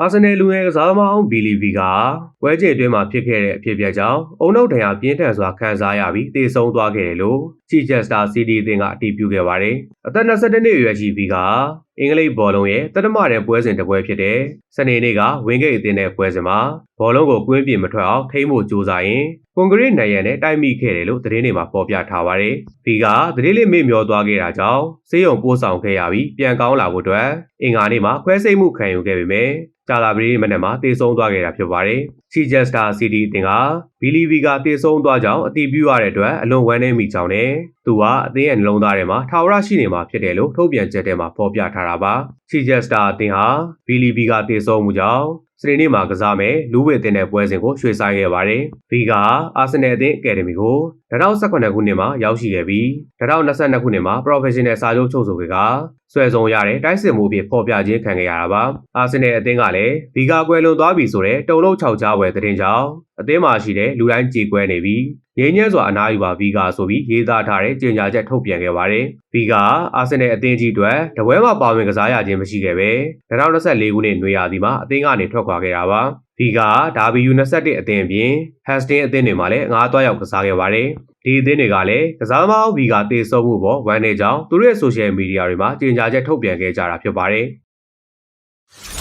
အာဆင်နယ်လူငယ်ကစားသမားအောင်ဘီလီဗီက ပွဲချိန်အတွင်းမှာဖြစ်ခဲ့တဲ့အဖြစ်အပျက်ကြောင့်အုံနောက်ဒဏ်ရာပြင်းထန်စွာခံစားရပြီးတေဆုံးသွားခဲ့တယ်လို့ချီချက်စတာစီတီအသင်းကအတည်ပြုခဲ့ပါတယ်။အသက်22နှစ်အရွယ်ရှိဗီကအင်္ဂလိပ်ဘောလုံးရဲ့တတမတဲ့ပွဲစဉ်တစ်ပွဲဖြစ်တဲ့စနေနေ့ကဝင်းဂိတ်အသင်းနဲ့ပွဲစဉ်မှာဘောလုံးကိုကွင်းပြင်မထွက်အောင်ထိမ့်ဖို့ကြိုးစားရင်ကွန်ကရစ်နိုင်ရန်နဲ့တိုက်မိခဲ့တယ်လို့သတင်းတွေမှာဖော်ပြထားပါတယ်။ဗီကသတင်းလေးမေ့မျောသွားခဲ့တာကြောင့်စေယုံပို့ဆောင်ခဲ့ရပြီးပြန်ကောင်းလာဖို့အတွက်အင်္ဂါနေ့မှာခွဲစိတ်မှုခံယူခဲ့ပေမဲ့ကြာလာပြီးမနေ့မှာတေဆုံးသွားခဲ့တာဖြစ်ပါတယ်။ချီချက်စတာစီတီအသင်းကဘီလီဗီကတေဆုံးသွားကြောင်းအတည်ပြုရတဲ့အတွက်အလွန်ဝမ်းနည်းမိကြောင်းနဲ့သူကအသင်းရဲ့နှလုံးသားထဲမှာထာဝရရှိနေမှာဖြစ်တယ်လို့ထုတ်ပြန်ချက်ထဲမှာဖော်ပြထားတာပါ။ချီချက်စတာအသင်းဟာဘီလီဗီကတေဆုံးမှုကြောင့် စနေနေ့မှာကစားမယ်လူဝေတင်တဲ့ပွဲစဉ်ကိုရွှေ့ဆိုင်းခဲ့ပါတယ်။ဗီကအာဆင်နယ်အသင်းအကယ်ဒမီကို2018ခုနှစ်မှာရောက်ရှိခဲ့ပြီး2022ခုနှစ်မှာ professional စာချုပ်ချုပ်ဆိုခဲ့ကဆွဲဆောင်ရတဲ့တိုက်စစ်မှုအဖြစ်ဖော်ပြခြင်းခံခဲ့ရတာပါ။အာဆင်နယ်အသင်းကလည်းဗီကာကွယ်လွန်သွားပြီဆိုတဲ့တုံလုံး6ချားဝယ်သတင်းကြောင့်အသင်းမှာရှိတဲ့လူတိုင်းကြေကွဲနေပြီး ငြိမ်းချမ်းစွာအနားယူပါဗီကာဆိုပြီးရေးသားထားတဲ့ကြေညာချက်ထုတ်ပြန်ခဲ့ပါတယ်။ဗီကာအာဆင်နယ်အသင်းကြီးအတွက်တပွဲမှာပါဝင်ကစားရခြင်းမရှိခဲ့ပဲ2024ခုနှစ်နွေရာသီမှာအသင်းကနေထွက်ခွာခဲ့တာပါ။ဗီကာဒါဘီယူ21အသင်းအပြင်ဟက်စတင်အသင်းတွေမှာလည်းငါးသွားရောက်ကစားခဲ့ပါတယ်။ဒီအသင်းတွေကလည်းကစားသမားဗီကာတေဆုံးမှုပေါ်ဝမ်းနေကြောင်းသူတို့ရဲ့ဆိုရှယ်မီဒီယာတွေမှာကြေညာချက်ထုတ်ပြန်ခဲ့ကြတာဖြစ်ပါတယ်။